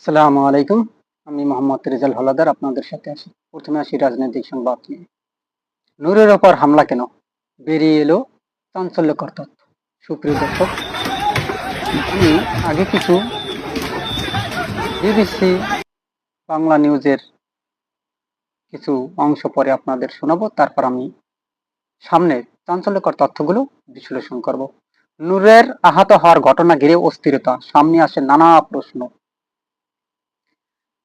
আসসালামু আলাইকুম। আমি মোহাম্মদ রেজাল হলাদার, আপনাদের সাথে আছি। প্রথমে আসি রাজনৈতিক সংবাদ নিয়ে। নূরের ওপর হামলা কেন? বেরিয়ে এলো চাঞ্চল্যকর তথ্য। সুপ্রিয় দর্শক, আমি আগে কিছু বিবিসি বাংলা নিউজের কিছু অংশ পরে আপনাদের শোনাবো। তারপর আমি সামনে চাঞ্চল্যকর তথ্যগুলো বিশ্লেষণ করব। নূরের আহত হওয়ার ঘটনা ঘিরে অস্থিরতা। সামনে আসে নানা প্রশ্ন।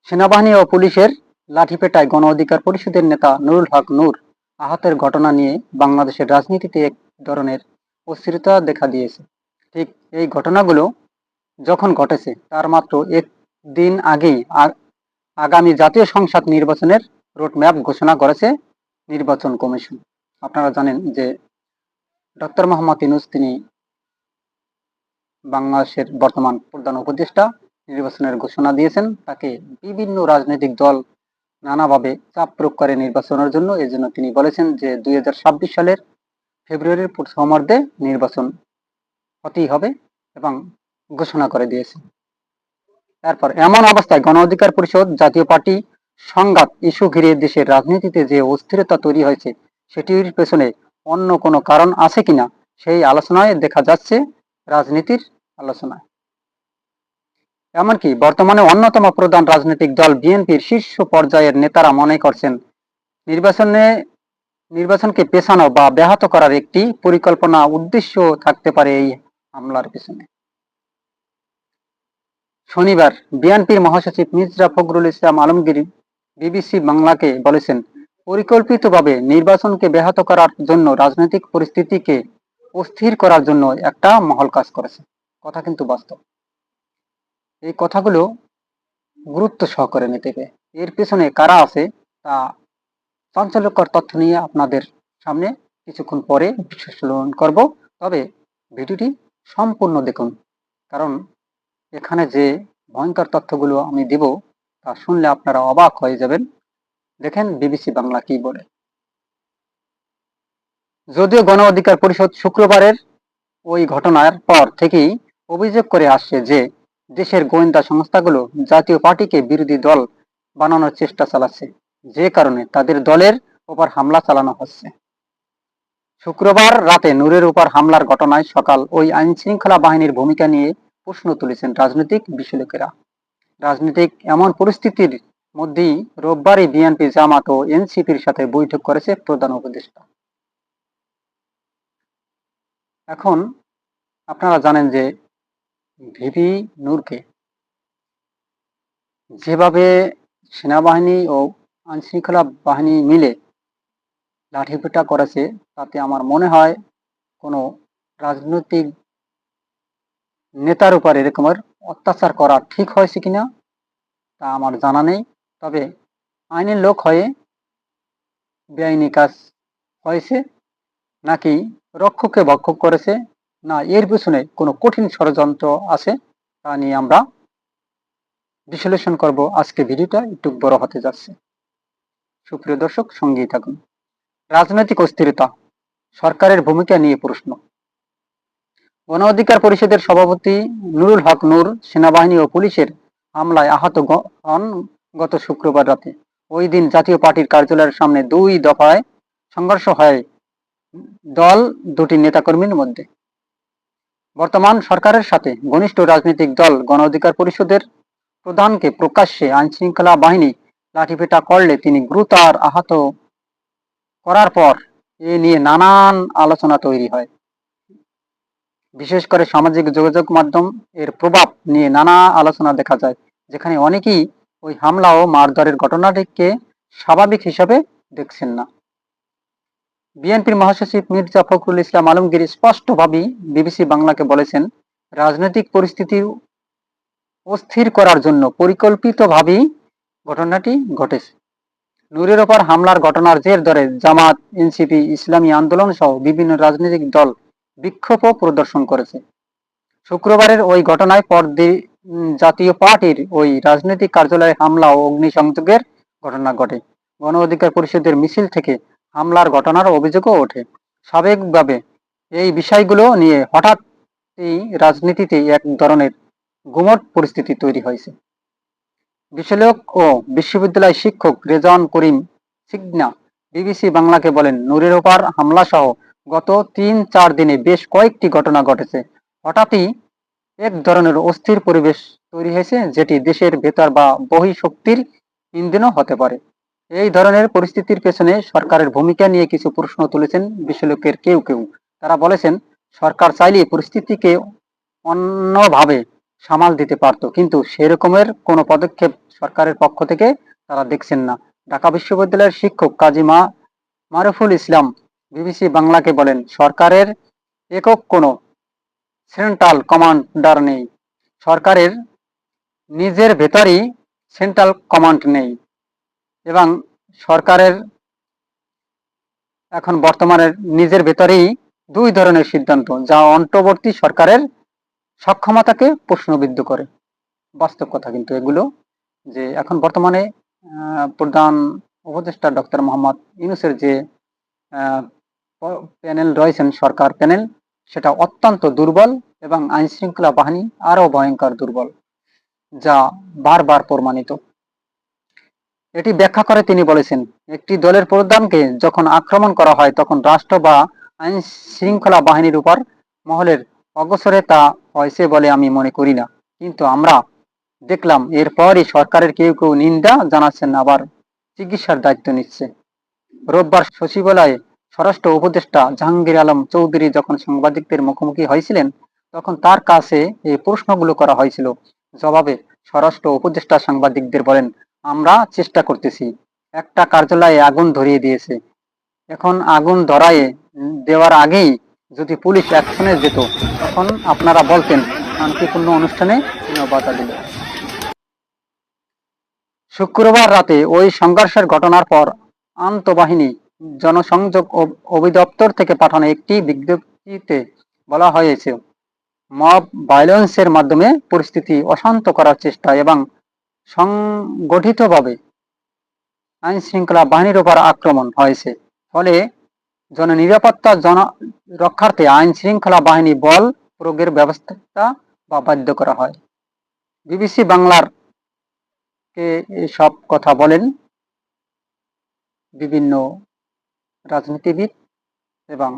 সেনাবাহিনী ও পুলিশের লাঠিপেটায় গণ অধিকার পরিষদের নেতা নুরুল হক নূর আহতের ঘটনা নিয়ে বাংলাদেশের রাজনীতিতে এক ধরনের অস্থিরতা দেখা দিয়েছে। ঠিক এই ঘটনাগুলো যখন ঘটেছে, তার মাত্র এক দিন আগেই আগামী জাতীয় সংসদ নির্বাচনের রোডম্যাপ ঘোষণা করেছে নির্বাচন কমিশন। আপনারা জানেন যে ডক্টর মোহাম্মদ ইনুস তিনি বাংলাদেশের বর্তমান প্রধান উপদেষ্টা নির্বাচনের ঘোষণা দিয়েছেন। তাকে বিভিন্ন রাজনৈতিক দল নানাভাবে চাপ প্রয়োগ করে নির্বাচনের জন্য। এই জন্য তিনি বলেছেন যে, দুই সালের ফেব্রুয়ারির প্রথমার্ধে নির্বাচন হতেই হবে এবং ঘোষণা করে দিয়েছে তারপর, এমন অবস্থায় গণ অধিকার পরিষদ, জাতীয় পার্টি সংঘাত ইস্যু ঘিরে দেশের রাজনীতিতে যে অস্থিরতা তৈরি হয়েছে, সেটির পেছনে অন্য কোনো কারণ আছে কিনা, সেই আলোচনায় দেখা যাচ্ছে রাজনীতির আলোচনায়। এমনকি বর্তমানে অন্যতম প্রধান রাজনৈতিক দল বিএনপির শীর্ষ পর্যায়ের নেতারা মনে করছেন, নির্বাচনে, নির্বাচনকে পেছানো বা ব্যাহত করার একটি পরিকল্পনা, উদ্দেশ্য থাকতে পারে এই হামলার পেছনে। শনিবার বিএনপির মহাসচিব মির্জা ফখরুল ইসলাম আলমগীর বিবিসি বাংলাকে বলেছেন, পরিকল্পিতভাবে নির্বাচনকে ব্যাহত করার জন্য রাজনৈতিক পরিস্থিতিকে অস্থির করার জন্য একটা মহল কাজ করেছে। কথা কিন্তু বাস্তব। এই কথাগুলো গুরুত্ব সহকারে নিতে হবে এর পেছনে কারা আছে, তা চাঞ্চল্যকর তথ্য নিয়ে আপনাদের সামনে কিছুক্ষণ পরে বিশ্লেষণ করব। তবে ভিডিওটি সম্পূর্ণ দেখুন, কারণ এখানে যে ভয়ঙ্কর তথ্যগুলো আমি দেব, তা শুনলে আপনারা অবাক হয়ে যাবেন। দেখেন বিবিসি বাংলা কি বলে। যদিও গণ অধিকার পরিষদ শুক্রবারের ওই ঘটনার পর থেকেই অভিযোগ করে আসছে যে দেশের গোয়েন্দা সংস্থাগুলো জাতীয় পার্টিকে বিরোধী দল বানানোর চেষ্টা চালাচ্ছে, যে কারণে তাদের দলের উপর হামলা চালানো হচ্ছে। শুক্রবার রাতে নূরের উপর হামলার ঘটনায় সকাল ওই আইন শৃঙ্খলা বাহিনীর ভূমিকা নিয়ে প্রশ্ন তুলেছেন রাজনৈতিক বিশ্লেষকেরা। রাজনৈতিক এমন পরিস্থিতির মধ্যেই রোববারই বিএনপি জামাত ও এনসিপির সাথে বৈঠক করেছে প্রধান উপদেষ্টা। এখন আপনারা জানেন যে ভিভি নূরকে। যেভাবে সেনাবাহিনী ও আইনশৃঙ্খলা বাহিনী মিলে লাঠিপেটা করেছে, তাতে আমার মনে হয় কোনো রাজনৈতিক নেতার উপর এরকমের অত্যাচার করা ঠিক হয়েছে কিনা, তা আমার জানা নেই। তবে আইনের লোক হয়ে বেআইনি কাজ হয়েছে, নাকি রক্ষককে ভক্ষক করেছে না, এর পিছনে কোনো কঠিন ষড়যন্ত্র আছে তা নিয়ে আমরা বিশ্লেষণ করব আজকে ভিডিওটা, একটু বড় হতে যাচ্ছে। সুপ্রিয় দর্শক, সঙ্গেই থাকুন। রাজনৈতিক অস্থিরতা, সরকারের ভূমিকা নিয়ে প্রশ্ন। গণ অধিকার পরিষদের সভাপতি নুরুল হক নূর সেনাবাহিনী ও পুলিশের হামলায় আহত হন গত শুক্রবার রাতে। ওই দিন জাতীয় পার্টির কার্যালয়ের সামনে দুই দফায় সংঘর্ষ হয় দল দুটি নেতাকর্মীর মধ্যে। বর্তমান সরকারের সাথে ঘনিষ্ঠ রাজনৈতিক দল, গণ অধিকার পরিষদের প্রধানকে প্রকাশ্যে আইনশৃঙ্খলা বাহিনী লাঠিপেটা করলে তিনি গুরুতর আহত করার পর এ নিয়ে নানান আলোচনা তৈরি হয়। বিশেষ করে সামাজিক যোগাযোগ মাধ্যম এর প্রভাব নিয়ে নানা আলোচনা দেখা যায়, যেখানে অনেকেই ওই হামলা ও মারধরের ঘটনাটিকে স্বাভাবিক হিসাবে দেখছেন না। বিএনপির মহাসচিব মির্জা ফখরুল ইসলাম আলমগীর স্পষ্টভাবেই বিবিসি বাংলাকে বলেছেন, রাজনৈতিক পরিস্থিতি অস্থির করার জন্য পরিকল্পিতভাবেই ঘটনাটি ঘটেছে। নূরের ওপর হামলার ঘটনার জের ধরে জামাত, এনসিপি, ইসলামী আন্দোলন সহ বিভিন্ন রাজনৈতিক দল বিক্ষোভও প্রদর্শন করেছে। শুক্রবারের ওই ঘটনায় পর দি- জাতীয় পার্টির ওই রাজনৈতিক কার্যালয়ে হামলা ও অগ্নিসংযোগের ঘটনা ঘটে। গণ অধিকার পরিষদের মিছিল থেকে হামলার ঘটনার অভিযোগও ওঠে। স্বাভাবিকভাবে এই বিষয়গুলো নিয়ে হঠাৎ এই রাজনীতিতে এক ধরনের গুমট পরিস্থিতি তৈরি হয়েছে। বিশ্লেষক ও বিশ্ববিদ্যালয় শিক্ষক রেজান করিম সিগনা বিবিসি বাংলাকে বলেন, নূরের ওপর হামলা সহ গত তিন চার দিনে বেশ কয়েকটি ঘটনা ঘটেছে। হঠাৎই এক ধরনের অস্থির পরিবেশ তৈরি হয়েছে, যেটি দেশের ভেতর বা বহি শক্তির ইন্ধনও হতে পারে। এই ধরনের পরিস্থিতির পেছনে সরকারের ভূমিকা নিয়ে কিছু প্রশ্ন তুলেছেন বিশ্লেষকের কেউ কেউ। তারা বলেছেন, সরকার চাইলে পরিস্থিতিকে অন্যভাবে সামাল দিতে পারত, কিন্তু সেরকমের কোনো পদক্ষেপ সরকারের পক্ষ থেকে তারা দেখছেন না। ঢাকা বিশ্ববিদ্যালয়ের শিক্ষক কাজী মা, মারুফুল ইসলাম বিবিসি বাংলাকে বলেন, সরকারের একক কোনো সেন্ট্রাল কমান্ডার নেই। সরকারের নিজের ভেতরই সেন্ট্রাল কমান্ড নেই। এবং সরকারের এখন বর্তমানে নিজের ভেতরেই দুই ধরনের সিদ্ধান্ত, যা অন্তর্বর্তী সরকারের সক্ষমতাকে প্রশ্নবিদ্ধ করে। বাস্তব কথা কিন্তু এগুলো, যে এখন বর্তমানে প্রধান উপদেষ্টা ডক্টর মোহাম্মদ ইউনুসের যে প্যানেল রয়েছেন, সরকার প্যানেল, সেটা অত্যন্ত দুর্বল এবং আইন শৃঙ্খলা বাহিনী আরও ভয়ঙ্কর দুর্বল, যা বারবার প্রমাণিত। এটি ব্যাখ্যা করে তিনি বলেছেন, একটি দলের প্রধানকে যখন আক্রমণ করা হয়, তখন রাষ্ট্র বা আইন শৃঙ্খলা বাহিনীর উপর মহলের অগসরে তা হয়েছে বলে আমি মনে করি না। কিন্তু আমরা দেখলাম, এরপরই সরকারের কেউ কেউ নিন্দা জানাচ্ছেন, আবার চিকিৎসার দায়িত্ব নিচ্ছে। রোববার সচিবালয়ে স্বরাষ্ট্র উপদেষ্টা জাহাঙ্গীর আলম চৌধুরী যখন সাংবাদিকদের মুখোমুখি হয়েছিলেন, তখন তার কাছে এই প্রশ্নগুলো করা হয়েছিল। জবাবে স্বরাষ্ট্র উপদেষ্টা সাংবাদিকদের বলেন আমরা চেষ্টা করতেছি। একটা কার্যালয়ে আগুন ধরিয়ে দিয়েছে। এখন আগুন ধরায় দেওয়ার আগেই যদি পুলিশ অ্যাকশনে যেত, তখন আপনারা বলতেন শান্তিপূর্ণ অনুষ্ঠানে বাধা দিল? শুক্রবার রাতে ওই সংঘর্ষের ঘটনার পর আন্তঃবাহিনী জনসংযোগ অভিদপ্তর থেকে পাঠানো একটি বিজ্ঞপ্তিতে বলা হয়েছে, মব ভায়োলেন্সের মাধ্যমে পরিস্থিতি অশান্ত করার চেষ্টা এবং সংগঠিতভাবে আইন শৃঙ্খলা বাহিনীর উপর আক্রমণ হয়েছে। ফলে জননিরাপত্তা, জন রক্ষার্থে আইন শৃঙ্খলা বাহিনী বল প্রয়োগের ব্যবস্থা বা বাধ্য করা হয়। বিবিসি বাংলার কে সব কথা বলেন? বিভিন্ন রাজনীতিবিদ এবং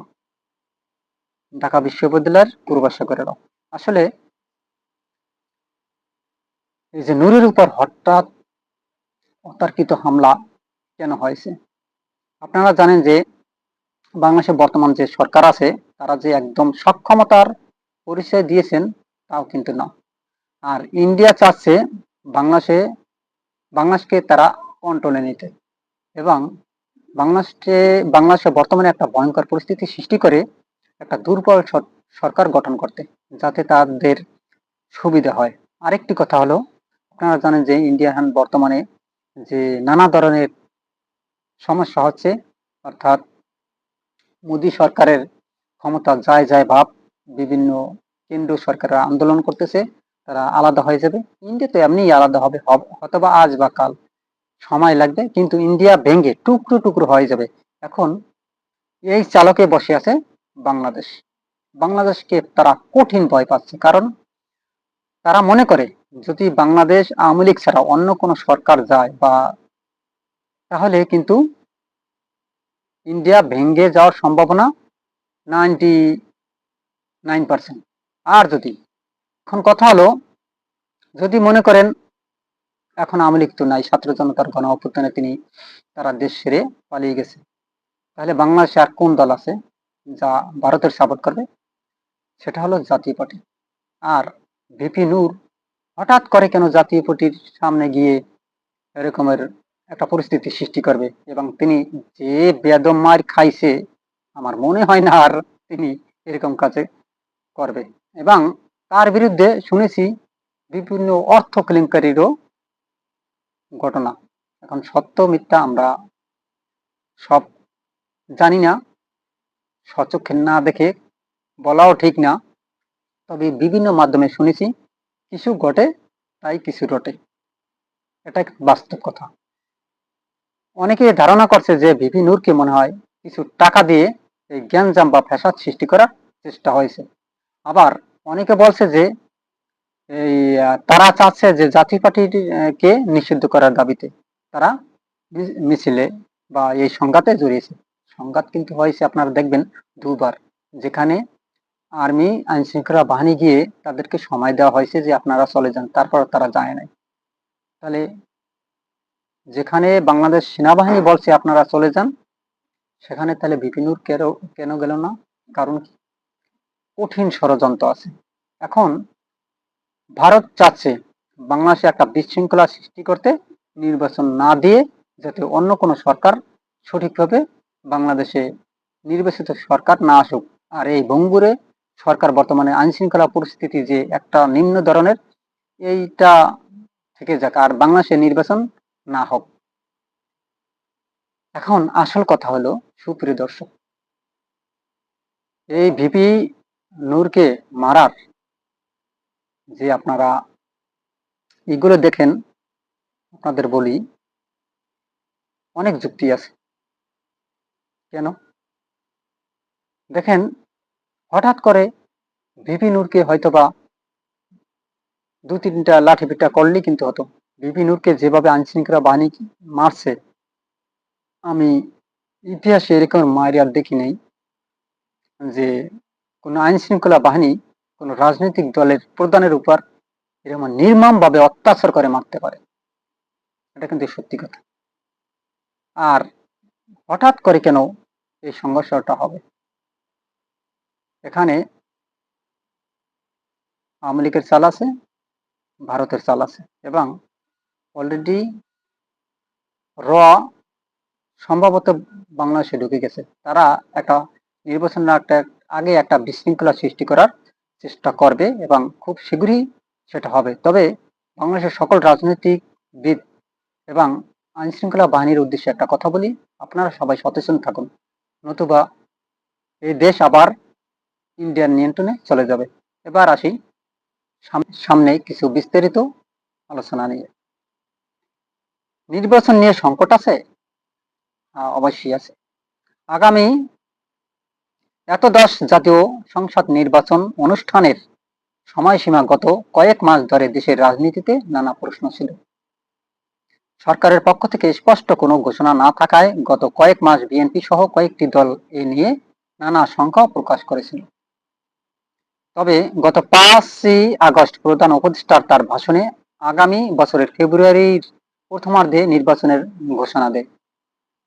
ঢাকা বিশ্ববিদ্যালয়ের পূর্বাশকরেরা আসলে এই যে নূরের উপর হঠাৎ অতর্কিত হামলা কেন হয়েছে? আপনারা জানেন যে বাংলাদেশে বর্তমান যে সরকার আছে, তারা যে একদম সক্ষমতার পরিচয় দিয়েছেন, তাও কিন্তু না। আর ইন্ডিয়া চাচ্ছে বাংলাদেশে, বাংলাদেশকে তারা কন্ট্রোলে নিতে। এবং বাংলাদেশে বাংলাদেশে বর্তমানে একটা ভয়ঙ্কর পরিস্থিতি সৃষ্টি করে একটা দুর্বল সরকার গঠন করতে, যাতে তাদের সুবিধা হয়। আরেকটি কথা হলো আপনারা জানেন যে ইন্ডিয়া এখন বর্তমানে যে নানা ধরনের সমস্যা হচ্ছে, অর্থাৎ মোদী সরকারের ক্ষমতা যায় যায় ভাব, বিভিন্ন কেন্দ্রীয় সরকাররা আন্দোলন করতেছে, তারা আলাদা হয়ে যাবে। ইন্ডিয়া তো এমনিই আলাদা হবে, হব- হয়তোবা আজ বা কাল সময় লাগবে, কিন্তু ইন্ডিয়া ভেঙে টুকরো টুকরো হয়ে যাবে। এখন এই চালকে বসে আছে বাংলাদেশ। বাংলাদেশকে তারা কঠিন ভয় পাচ্ছে, কারণ তারা মনে করে, যদি বাংলাদেশ আওয়ামী লীগ ছাড়া অন্য কোনো সরকার যায় বা তাহলে কিন্তু ইন্ডিয়া ভেঙে যাওয়ার সম্ভাবনা নাইনটি নাইন পার্সেন্ট। আর যদি, এখন কথা হলো, যদি মনে করেন, এখন আওয়ামী লীগ তো নাই, ছাত্র জনতার গণ অভ্যুত্থানে তিনি তারা দেশ ছেড়ে পালিয়ে গেছে। তাহলে বাংলাদেশে আর কোন দল আছে যা ভারতের সাপোর্ট করবে? সেটা হলো জাতীয় পার্টি। আর ভিপি নূর হঠাৎ করে কেন জাতীয় পার্টির সামনে গিয়ে এরকমের একটা পরিস্থিতি সৃষ্টি করবে? এবং তিনি যে বেদম মার খাইছে, আমার মনে হয় না আর তিনি এরকম কাজে করবে। এবং তার বিরুদ্ধে শুনেছি বিভিন্ন অর্থ কেলেঙ্কারিরও ঘটনা। এখন সত্য, মিথ্যা আমরা সব জানি না। সচক্ষে না দেখে বলাও ঠিক না। তবে বিভিন্ন মাধ্যমে শুনেছি, কিছু ঘটে, তাই কিছু রটে। এটা বাস্তব কথা। অনেকে ধারণা করছে যে ভিপি নূরকে মনে হয় কিছু টাকা দিয়ে এই জ্ঞানজাম বা ফ্যাসাদ সৃষ্টি করার চেষ্টা হয়েছে। আবার অনেকে বলছে যে এই তারা চাচ্ছে যে জাতীয় পার্টিকে নিষিদ্ধ করার দাবিতে তারা মিছিলে বা এই সংঘাতে জড়িয়েছে। সংঘাত কিন্তু হয়েছে, আপনারা দেখবেন দুবার। যেখানে আর্মি আইন শৃঙ্খলা বাহিনী গিয়ে তাদেরকে সময় দেওয়া হয়েছে যে আপনারা চলে যান, তারপর তারা যায় নাই। তাহলে যেখানে বাংলাদেশ সেনাবাহিনী বলছে আপনারা চলে যান, সেখানে তাহলে বিপিনুর কেন কেন গেল না? কারণ কি? কঠিন ষড়যন্ত্র আছে। এখন ভারত চাচ্ছে বাংলাদেশে একটা বিশৃঙ্খলা সৃষ্টি করতে, নির্বাচন না দিয়ে যাতে অন্য কোনো সরকার সঠিকভাবে বাংলাদেশে নির্বাচিত সরকার না আসুক। আর এই ভঙ্গুরে সরকার বর্তমানে আইন শৃঙ্খলা পরিস্থিতি যে একটা নিম্ন ধরনের, এইটা থেকে যাক, আর বাংলাদেশে নির্বাচন না হোক। এখন আসল কথা হলো, সুপ্রিয় দর্শক, এই ভিপি নূরকে মারার যে আপনারা এগুলো দেখেন, আপনাদের বলি, অনেক যুক্তি আছে। কেন? দেখেন হঠাৎ করে ভিপি নূরকে হয়তোবা দু তিনটা লাঠি পিটা করলেই কিন্তু হতো। ভিপি নূরকে যেভাবে আইনশৃঙ্খলা বাহিনী মারছে, আমি ইতিহাসে এরকম মায়ের আর দেখি নাই যে কোনো আইনশৃঙ্খলা বাহিনী কোনো রাজনৈতিক দলের প্রধানের উপর এরকম নির্মম ভাবে অত্যাচার করে মারতে পারে। এটা কিন্তু সত্যি কথা। আর হঠাৎ করে কেন এই সংঘর্ষটা হবে? এখানে আওয়ামী লীগের চাল আছে, ভারতের চাল আছে এবং অলরেডি র সম্ভবত বাংলাদেশে ঢুকে গেছে। তারা একটা নির্বাচন একটা আগে একটা বিশৃঙ্খলা সৃষ্টি করার চেষ্টা করবে এবং খুব শীঘ্রই সেটা হবে। তবে বাংলাদেশের সকল রাজনৈতিকবিদ এবং আইনশৃঙ্খলা বাহিনীর উদ্দেশ্যে একটা কথা বলি, আপনারা সবাই সচেতন থাকুন। নতুবা এই দেশ আবার ইন্ডিয়ার নিয়ন্ত্রণে চলে যাবে। এবার আসি সামনে কিছু বিস্তারিত আলোচনা নিয়ে। নির্বাচন নিয়ে সংকট আছে? অবশ্যই আছে। আগামী এতদশ জাতীয় সংসদ নির্বাচন অনুষ্ঠানের সময়সীমা গত কয়েক মাস ধরে দেশের রাজনীতিতে নানা প্রশ্ন ছিল। সরকারের পক্ষ থেকে স্পষ্ট কোনো ঘোষণা না থাকায় গত কয়েক মাস বিএনপি সহ কয়েকটি দল এ নিয়ে নানা শঙ্কা প্রকাশ করেছিল। তবে গত পাঁচই আগস্ট প্রধান উপদেষ্টার তার ভাষণে আগামী বছরের ফেব্রুয়ারির প্রথমার্ধে নির্বাচনের ঘোষণা দেয়।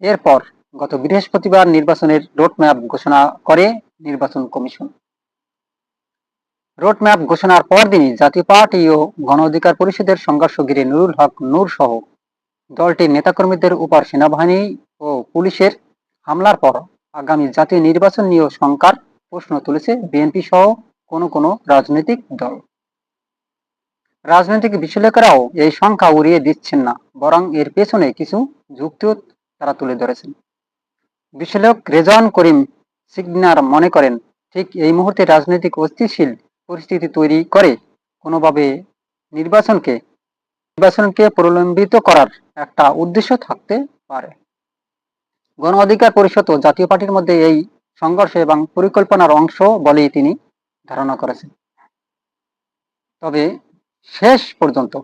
এরপর গত বৃহস্পতিবার নির্বাচনের রোডম্যাপ ঘোষণা করে নির্বাচন কমিশন। রোডম্যাপ ঘোষণার পরদিনই জাতীয় পার্টি ও গণ অধিকার পরিষদের সংঘর্ষ ঘিরে নুরুল হক, নূর সহ দলটির নেতাকর্মীদের উপর সেনাবাহিনী ও পুলিশের হামলার পর আগামী জাতীয় নির্বাচন নিয়েও শঙ্কার প্রশ্ন তুলেছে বিএনপি সহ কোনো কোনো রাজনৈতিক দল। রাজনৈতিক বিশ্লেষকেরাও এই সংখ্যা উড়িয়ে দিচ্ছেন না, বরং এর পেছনে কিছু যুক্তিও তারা তুলে ধরেছেন। বিশ্লেষক রেজান করিম সিগনার মনে করেন, ঠিক এই মুহূর্তে রাজনৈতিক অস্থিতিশীল পরিস্থিতি তৈরি করে কোনোভাবে নির্বাচনকে নির্বাচনকে প্রলম্বিত করার একটা উদ্দেশ্য থাকতে পারে। গণ অধিকার পরিষদ ও জাতীয় পার্টির মধ্যে এই সংঘর্ষ এবং পরিকল্পনার অংশ বলেই তিনি ধারণা করেছেন। তবে শেষ পর্যন্ত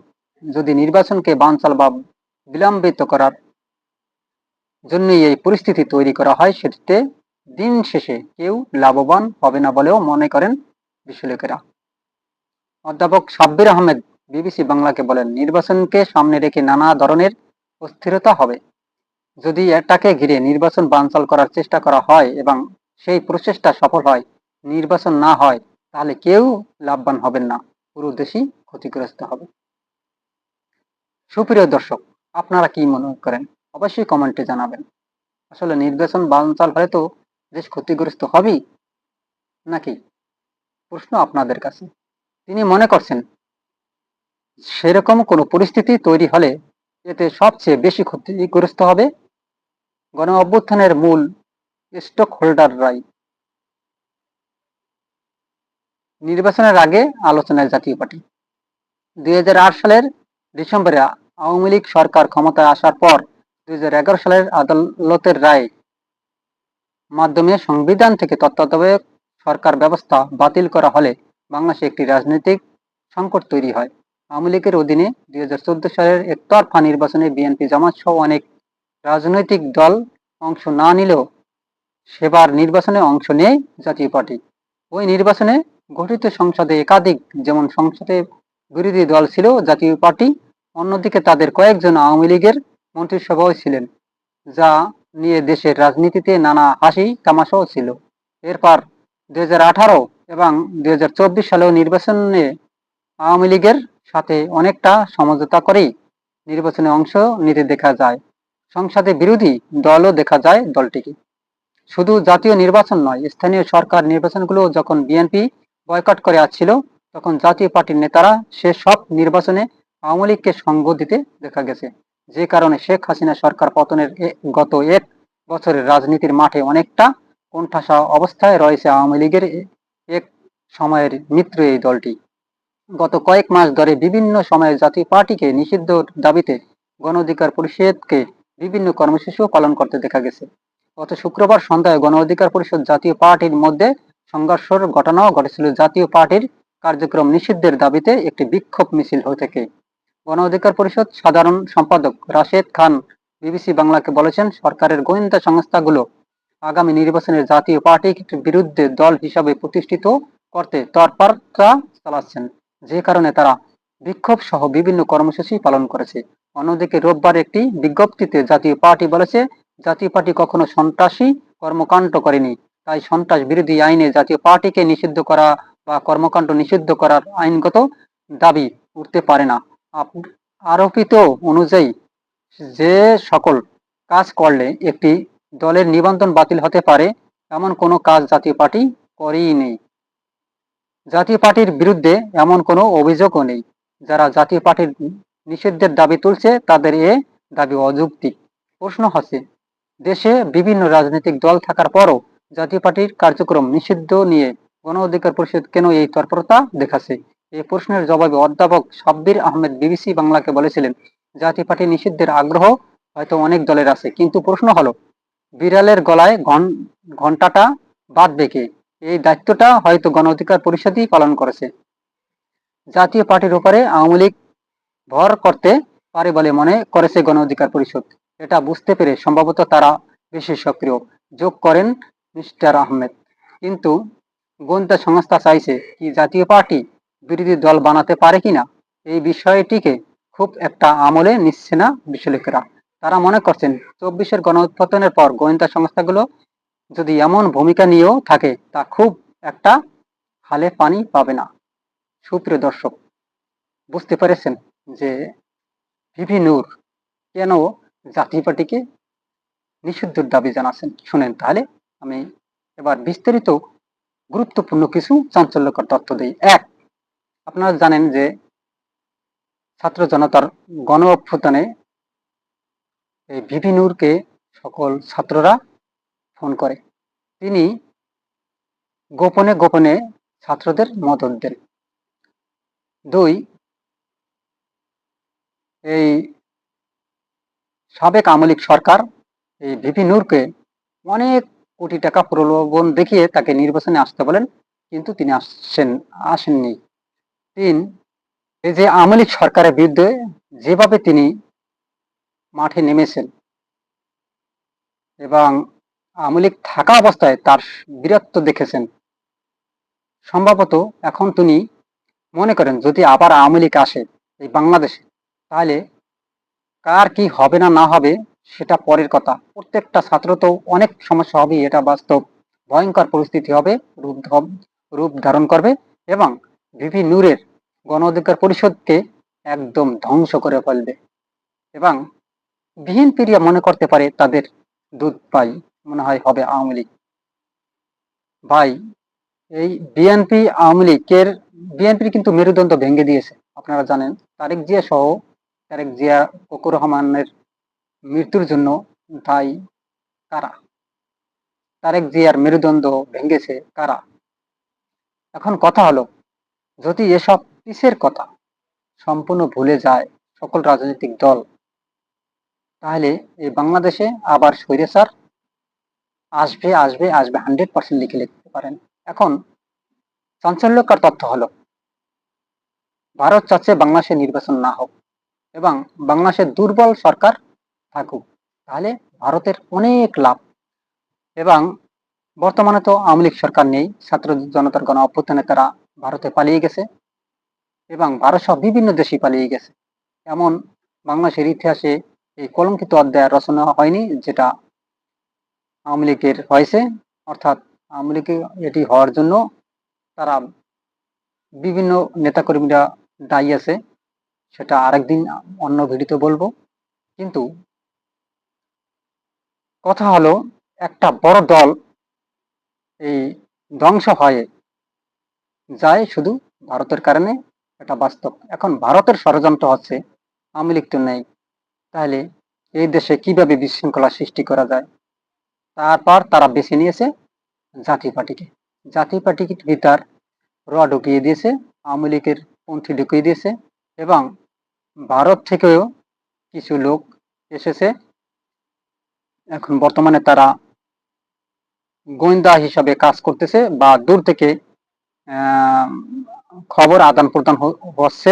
যদি নির্বাচনকে বানচাল বা বিলম্বিত করার জন্যই এই পরিস্থিতি তৈরি করা হয়, সেটিতে দিন শেষে কেউ লাভবান হবে না বলেও মনে করেন বিশ্লেষকেরা। অধ্যাপক সাব্বির আহমেদ বিবিসি বাংলাকে বলেন, নির্বাচনকে সামনে রেখে নানা ধরনের অস্থিরতা হবে। যদি এটাকে ঘিরে নির্বাচন বানচাল করার চেষ্টা করা হয় এবং সেই প্রচেষ্টা সফল হয়, নির্বাচন না হয় তাহলে কেউ লাভবান হবেন না, পুরো দেশই ক্ষতিগ্রস্ত হবে। সুপ্রিয় দর্শক, আপনারা কি মনে করেন? অবশ্যই কমেন্টে জানাবেন। আসলে নির্বাচন বানচাল হলে তো দেশ ক্ষতিগ্রস্ত হবেই, নাকি? প্রশ্ন আপনাদের কাছে। তিনি মনে করছেন, সেরকম কোনো পরিস্থিতি তৈরি হলে এতে সবচেয়ে বেশি ক্ষতিগ্রস্ত হবে? গণ অভ্যুত্থানের মূল স্টক হোল্ডাররাই নির্বাচনের আগে আলোচনায় জাতীয় পার্টি। দুই হাজার আট সালের ডিসেম্বরে আওয়ামী লীগ সরকার ক্ষমতায় আসার পর দুই সালের আদালতের রায় মাধ্যমে সংবিধান থেকে তত্ত্বাবধায়ক সরকার ব্যবস্থা বাতিল করা হলে বাংলাদেশে একটি রাজনৈতিক সংকট তৈরি হয়। আওয়ামী লীগের অধীনে দুই হাজার চোদ্দ সালের একতরফা নির্বাচনে বিএনপি, জামাত সহ অনেক রাজনৈতিক দল অংশ না নিলেও সেবার নির্বাচনে অংশ নেয় জাতীয় পার্টি। ওই নির্বাচনে গঠিত সংসদে একাধিক, যেমন সংসদে বিরোধী দল ছিল জাতীয় পার্টি, অন্যদিকে তাদের কয়েকজন আওয়ামী লীগের মন্ত্রিসভাও ছিলেন, যা নিয়ে দেশের রাজনীতিতে নানা হাসি তামাশাও ছিল। এরপর দুই এবং দুই সালেও নির্বাচনে আওয়ামী লীগের সাথে অনেকটা সমঝোতা করেই নির্বাচনে অংশ নিতে দেখা যায়। সংসদে বিরোধী দলও দেখা যায় দলটিকে। শুধু জাতীয় নির্বাচন নয়, স্থানীয় সরকার নির্বাচনগুলো যখন বিএনপি বয়কট করে আসছিল, তখন জাতীয় পার্টির নেতারা সে সব নির্বাচনে আওয়ামী লীগকে সঙ্গ দিতে দেখা গেছে। যে কারণে শেখ হাসিনা সরকার পতনের গত এক বছরের রাজনীতির মাঠে অনেকটা কোণঠাসা অবস্থায় রয়েছে আওয়ামী লীগের এক সময়ের মিত্র এই দলটি। গত কয়েক মাস ধরে বিভিন্ন সময়ে জাতীয় পার্টিকে নিষিদ্ধ দাবিতে গণ অধিকার পরিষদকে বিভিন্ন কর্মসূচিও পালন করতে দেখা গেছে। গত শুক্রবার সন্ধ্যায় গণ অধিকার পরিষদ জাতীয় পার্টির মধ্যে সংঘর্ষের ঘটনাও ঘটেছিল জাতীয় পার্টির কার্যক্রম নিষিদ্ধের দাবিতে একটি বিক্ষোভ মিছিল হয়ে থাকে। গণ অধিকার পরিষদ সাধারণ সম্পাদক রাশেদ খান বিবিসি বাংলাকে বলেছেন, সরকারের গোয়েন্দা সংস্থাগুলো আগামী নির্বাচনের জাতীয় পার্টির বিরুদ্ধে দল হিসাবে প্রতিষ্ঠিত করতে তৎপরতা চালাচ্ছেন। যে কারণে তারা বিক্ষোভ সহ বিভিন্ন কর্মসূচি পালন করেছে। অন্যদিকে রোববার একটি বিজ্ঞপ্তিতে জাতীয় পার্টি বলেছে, জাতীয় পার্টি কখনো সন্ত্রাসী কর্মকাণ্ড করেনি। তাই সন্ত্রাস বিরোধী আইনে জাতীয় পার্টিকে নিষিদ্ধ করা বা কর্মকাণ্ড নিষিদ্ধ করার আইনগত দাবি উঠতে পারে না। আরোপিত অনুযায়ী যে সকল কাজ করলে একটি দলের নিবন্ধন বাতিল হতে পারে, এমন কোনো কাজ জাতীয় পার্টি করেই নেই। জাতীয় পার্টির বিরুদ্ধে এমন কোনো অভিযোগও নেই। যারা জাতীয় পার্টির নিষিদ্ধের দাবি তুলছে, তাদের এ দাবি অযৌক্তিক। প্রশ্ন হচ্ছে, দেশে বিভিন্ন রাজনৈতিক দল থাকার পরও জাতীয় পার্টির কার্যক্রম নিষিদ্ধ নিয়ে গণ অধিকার পরিষদ কেন এই তৎপরতা দেখাচ্ছে? এই প্রশ্নের জবাবে অধ্যাপক সাব্বির আহমেদ বিবিসি বাংলাকে বলেছিলেন, জাতীয় পার্টি নিষিদ্ধের আগ্রহ হয়তো অনেক দলের আছে, কিন্তু প্রশ্ন হলো, বিড়ালের গলায় ঘন্টাটা বাঁধবে কে? এই দায়িত্বটা হয়তো গণ অধিকার পরিষদই পালন করেছে। জাতীয় পার্টির উপরে আওয়ামী লীগ ভর করতে পারে বলে মনে করেছে গণ অধিকার পরিষদ। এটা বুঝতে পেরে সম্ভবত তারা বেশি সক্রিয়। যোগ করেন মিস্টার আহমেদ। কিন্তু গোয়েন্দা সংস্থা চাইছে কি জাতীয় পার্টি বিরোধী দল বানাতে পারে কিনা? এই বিষয়টিকে খুব একটা আমলে নিচ্ছে না বিশ্লেষকেরা। তারা মনে করছেন, চব্বিশের গণউৎপাদনের পর গোয়েন্দা সংস্থাগুলো যদি এমন ভূমিকা নিয়েও থাকে, তা খুব একটা খালে পানি পাবে না। সুপ্রিয় দর্শক, বুঝতে পেরেছেন যে ভিভি নূর কেন জাতীয় পার্টিকে নিষিদ্ধর দাবি জানাচ্ছেন? শুনেন তাহলে। আমি এবার বিস্তারিত গুরুত্বপূর্ণ কিছু চাঞ্চল্যকর তথ্য দিই। এক, আপনারা জানেন যে ছাত্র জনতার গণ অভ্যুত্থানে এই ভিভি নূরকে সকল ছাত্ররা ফোন করে। তিনি গোপনে গোপনে ছাত্রদের মদত দেন। দুই, এই সাবেক আমলিক সরকার এই ভিপি নূরকে অনেক কোটি টাকা প্রলোভন দেখিয়ে তাকে নির্বাচনে আসতে বলেন, কিন্তু তিনি আসছেন, আসেননি। তিন, এই যে আমলিক সরকারের বিরুদ্ধে যেভাবে তিনি মাঠে নেমেছেন এবং আমলিক থাকা অবস্থায় তার বীরত্ব দেখেছেন, সম্ভবত এখন তিনি মনে করেন, যদি আবার আওয়ামী লীগ আসে এই বাংলাদেশে, তাহলে কার কি হবে না না হবে সেটা পরের কথা। প্রত্যেকটা ছাত্র তো অনেক সমস্যা হবে এটা বাস্তব। ভয়ঙ্কর পরিস্থিতি হবে, রূপ রূপ ধারণ করবে এবং ভিভি নূরের গণ অধিকার পরিষদকে একদম ধ্বংস করে ফেলবে। এবং বিএনপিরিয়া মনে করতে পারে তাদের দুধ পাই, মনে হয় হবে আওয়ামী লীগ। ভাই, এই বিএনপি, আওয়ামী লীগের, বিএনপির কিন্তু মেরুদণ্ড ভেঙে দিয়েছে, আপনারা জানেন। তারেক জিয়া সহ তারেক জিয়া ফকুর রহমানের মৃত্যুর জন্য দায়ী কারা? তারেক জিয়ার মেরুদণ্ড ভেঙেছে কারা? এখন কথা হলো, যদি এসব পিসের কথা? সম্পূর্ণ ভুলে যায় সকল রাজনৈতিক দল। তাহলে এই বাংলাদেশে আবার স্বৈরাচার আসবে আসবে আসবে হান্ড্রেড পার্সেন্ট লিখে লিখতে পারেন। এখন চাঞ্চল্যকর তথ্য হলো, ভারত চাচ্ছে বাংলাদেশে নির্বাচন না হোক এবং বাংলাদেশের দুর্বল সরকার থাকুক, তাহলে ভারতের অনেক লাভ। এবং বর্তমানে তো আওয়ামী লীগ সরকার নেই, ছাত্র জনতার গণ অভ্যুত্থানে তারা ভারতে পালিয়ে গেছে এবং ভারত সহ বিভিন্ন দেশে পালিয়ে গেছে। এমন বাংলাদেশের ইতিহাসে এই কলঙ্কিত অধ্যায় রচনা হয়নি যেটা আওয়ামী লীগের হয়েছে। অর্থাৎ আওয়ামী লীগের এটি হওয়ার জন্য তারা বিভিন্ন নেতাকর্মীরা দায়ী আছে, সেটা আরেকদিন অন্য ভিডিওতে বলব। কিন্তু কথা হলো, একটা বড় দল এই ধ্বংস হয়ে যায় শুধু ভারতের কারণে, এটা বাস্তব। এখন ভারতের ষড়যন্ত্র হচ্ছে, আওয়ামী লীগ তো নেই। তাহলে এই দেশে কীভাবে বিশৃঙ্খলা সৃষ্টি করা যায়? তারপর তারা বেছে নিয়েছে জাতীয় পার্টিকে। জাতীয় পার্টির ভিতর র ঢুকিয়ে দিয়েছে, আওয়ামী লীগের পন্থী ঢুকিয়ে দিয়েছে এবং ভারত থেকেও কিছু লোক এসেছে এখন বর্তমানে তারা গোয়েন্দা হিসাবে কাজ করতেছে বা দূর থেকে খবর আদান প্রদান হচ্ছে।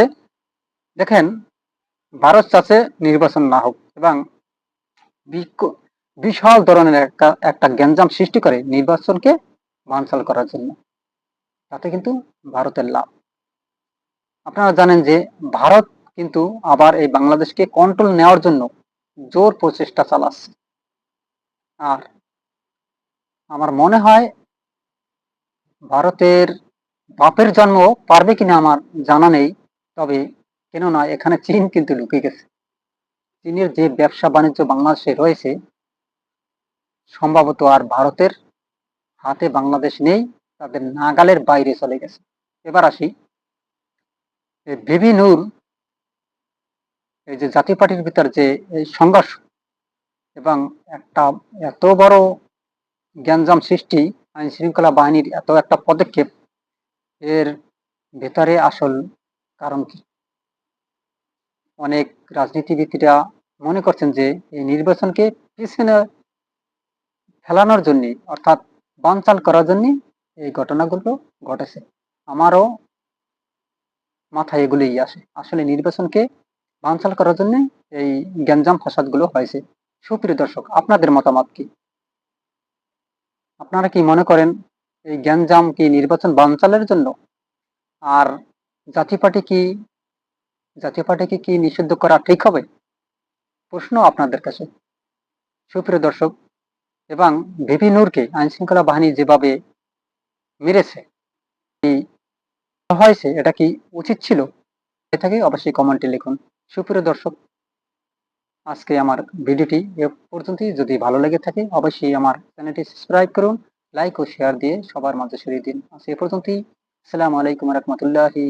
দেখেন, ভারত চাচ্ছে নির্বাচন না হোক এবং বিশাল ধরনের একটা একটা গ্যাঞ্জাম সৃষ্টি করে নির্বাচনকে বানচাল করার জন্য। তাতে কিন্তু ভারতের লাভ। আপনারা জানেন যে ভারত কিন্তু আবার এই বাংলাদেশকে কন্ট্রোল নেওয়ার জন্য জোর প্রচেষ্টা চালাচ্ছে। আর আমার মনে হয় ভারতের বাপের জন্ম পারবে কিনা আমার জানা নেই, তবে কেননা এখানে চীন কিন্তু ঢুকে গেছে। চীনের যে ব্যবসা বাণিজ্য বাংলাদেশে রয়েছে, সম্ভবত আর ভারতের হাতে বাংলাদেশ নেই, তাদের নাগালের বাইরে চলে গেছে। এবার আসি বিবি নূর, এই যে জাতীয় পার্টির ভিতর যে সংঘর্ষ এবং একটা এত বড় গ্যাঞ্জাম সৃষ্টি আইন শৃঙ্খলা বাহিনীর এত একটা পদক্ষেপ, এর ভেতরে আসল কারণ কি? অনেক রাজনীতিবিদরা মনে করছেন যে এই নির্বাচনকে পিছনে ফেলানোর জন্য, অর্থাৎ বানচাল করার জন্য এই ঘটনাগুলো ঘটেছে। আমারও মাথায় এগুলোই আসে। আসলে নির্বাচনকে বানচাল করার জন্য এই গ্যাঞ্জাম ফাসাদগুলো হয়েছে। সুপ্রিয় দর্শক, আপনাদের মতামত কি? আপনারা কি মনে করেন এই গ্যাঞ্জাম কি নির্বাচন বানচালের জন্য? আর জাতীয় পার্টি কি, জাতীয় পার্টিকে কি নিষিদ্ধ করা ঠিক হবে? প্রশ্ন আপনাদের কাছে। সুপ্রিয় দর্শক, এবং ভিভি নূরকে আইনশৃঙ্খলা বাহিনী যেভাবে মেরেছে হয়েছে, এটা কি উচিত ছিল? এ থাকে অবশ্যই কমেন্টে লিখুন। সুপ্রিয় দর্শক আজকে আমার ভিডিওটি এ পর্যন্তই। যদি ভালো লেগে থাকে, অবশ্যই আমার চ্যানেলটি সাবস্ক্রাইব করুন, লাইক ও শেয়ার দিয়ে সবার মাঝে সরিয়ে দিন। আজ এ পর্যন্তই। আসসালামু আলাইকুম রহমতুল্লাহি